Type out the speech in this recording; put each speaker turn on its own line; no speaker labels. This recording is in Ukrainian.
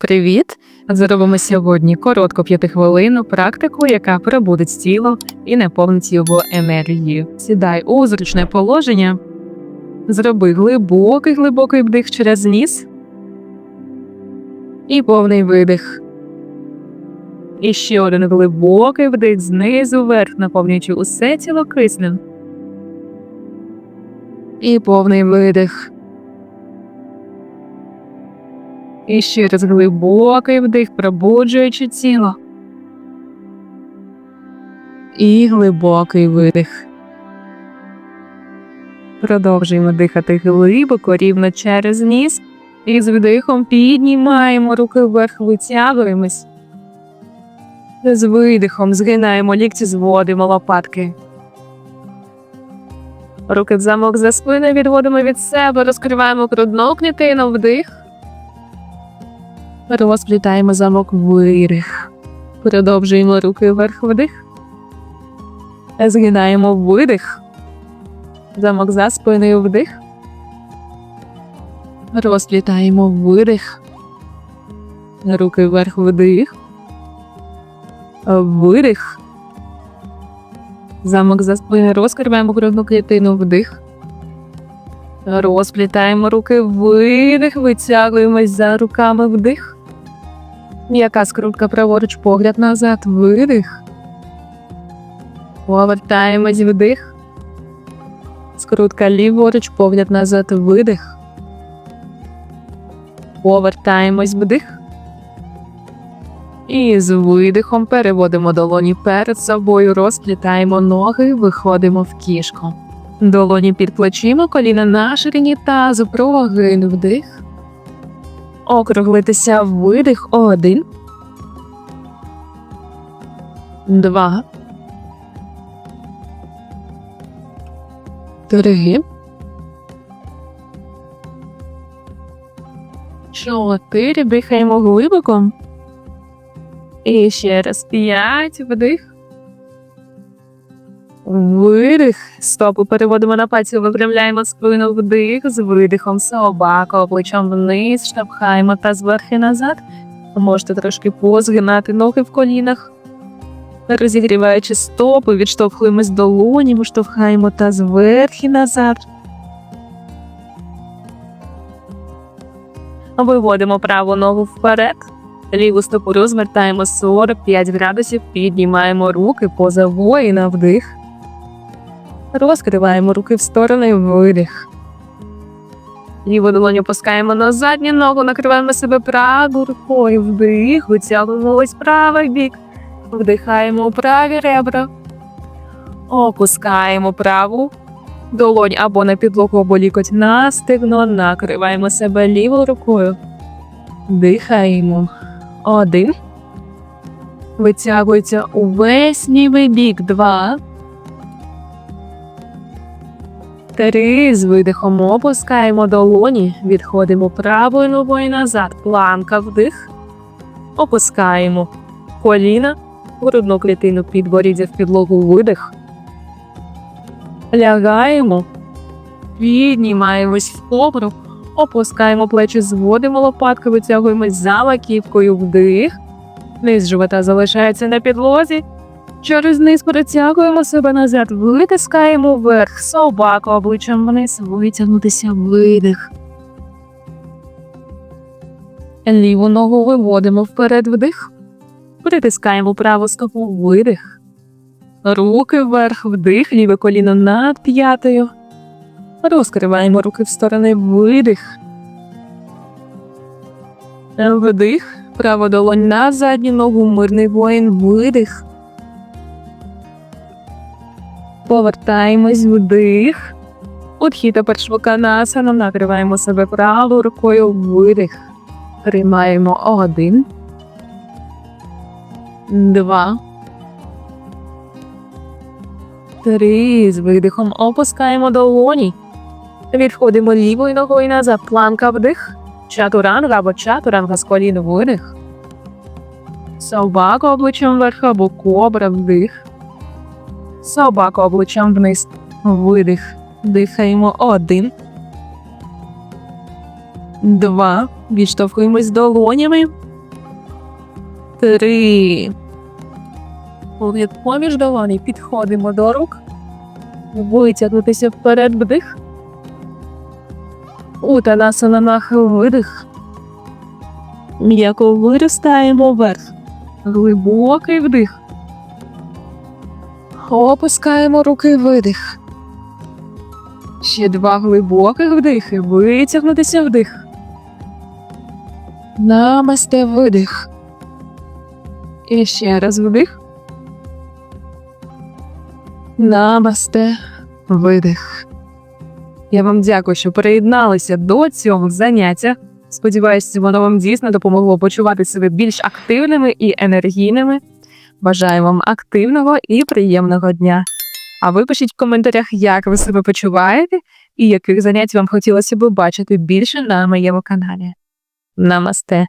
Привіт! Зробимо сьогодні коротку п'ятихвилинну практику, яка пробудить тіло і наповнить його енергією. Сідай у зручне положення, зроби глибокий глибокий вдих через ніс і повний видих. І ще один глибокий вдих знизу вверх, наповнюючи усе тіло киснем. І повний видих. І ще раз глибокий вдих, пробуджуючи тіло. І глибокий видих. Продовжуємо дихати глибоко, рівно через ніс. І з вдихом піднімаємо руки вверх, витягуємось. З видихом згинаємо лікті, зводимо лопатки. Руки в замок за спиною відводимо від себе, розкриваємо грудну клітину, вдих. Розплітаємо замок видих. Продовжуємо руки вверх вдих. Згинаємо видих. Замок за спиною вдих. Розплітаємо видих. Руки вверх вдих. Видих. Замок за спиною розкриваємо грудну клітину вдих. Розплітаємо руки видих, витягуємось за руками вдих. М'яка скрутка праворуч, погляд назад, видих. Повертаємось вдих. Скрутка ліворуч, погляд назад, видих. Повертаємось вдих. І з видихом переводимо долоні перед собою, розплітаємо ноги, виходимо в кішку. Долоні під плечима, коліна на ширині тазу, прогин вдих. Округлитися видих. Один. Два. Три. Чотири. Дихаємо глибоко. І ще раз п'ять. Вдих. Видих. Стопу переводимо на пальці, випрямляємо спину вдих з видихом собака, обличчям вниз, штовхаємо та зверхи назад. Можете трошки позгинати ноги в колінах. Розігріваючи стопи, відштовхуємось долоні, штовхаємо та зверхи назад. Виводимо праву ногу вперед. Ліву стопу розвертаємо 45 градусів, піднімаємо руки поза воїна вдих. Розкриваємо руки в сторони, видих. Ліву долоню опускаємо на задню ногу, накриваємо себе правою рукою, вдих, витягуємо ось правий бік, вдихаємо у праві ребра, опускаємо праву долонь або на підлогу, або лікоть на стегно, накриваємо себе лівою рукою. Дихаємо. Один. Витягується увесь лівий бік. Два. Три. З видихом опускаємо долоні. Відходимо правою ногою назад. Планка вдих. Опускаємо коліна. Грудну клітину підборіддя в підлогу видих. Лягаємо. Піднімаємось в кобру. Опускаємо плечі, зводимо лопатки, витягуємось за маківкою вдих. Низ живота залишається на підлозі. Через низ перетягуємо себе назад, витискаємо вверх, собаку обличчям вниз, витягнутися видих. Ліву ногу виводимо вперед вдих. Притискаємо праву стопу видих. Руки вверх вдих, ліве коліно над п'ятою. Розкриваємо руки в сторони видих. Вдих. Право долонь на задню ногу, мирний воїн, видих. Повертаємось вдих. Утхіта першвоканасаном, накриваємо себе правою рукою, видих. Приймаємо один. Два. Три. З видихом опускаємо долоні. Відходимо лівою ногою назад. Планка вдих. Чатуранга або чатуранга з колін видих. Собака обличчям вверх або кобра вдих. Собака обличчям вниз. Видих. Дихаємо один. Два. Відштовхуємось долонями. Три. Погляд поміж долоні. Підходимо до рук. Витягнутися вперед вдих. Утанасана нахил видих. М'яко виростаємо вверх. Глибокий вдих. Опускаємо руки видих. Ще два глибоких вдихи. Витягнутися вдих. Намасте видих. І ще раз вдих. Намасте видих. Я вам дякую, що приєдналися до цього заняття. Сподіваюся, воно вам дійсно допомогло почувати себе більш активними і енергійними. Бажаю вам активного і приємного дня. А ви пишіть в коментарях, як ви себе почуваєте і яких занять вам хотілося б бачити більше на моєму каналі. Намасте!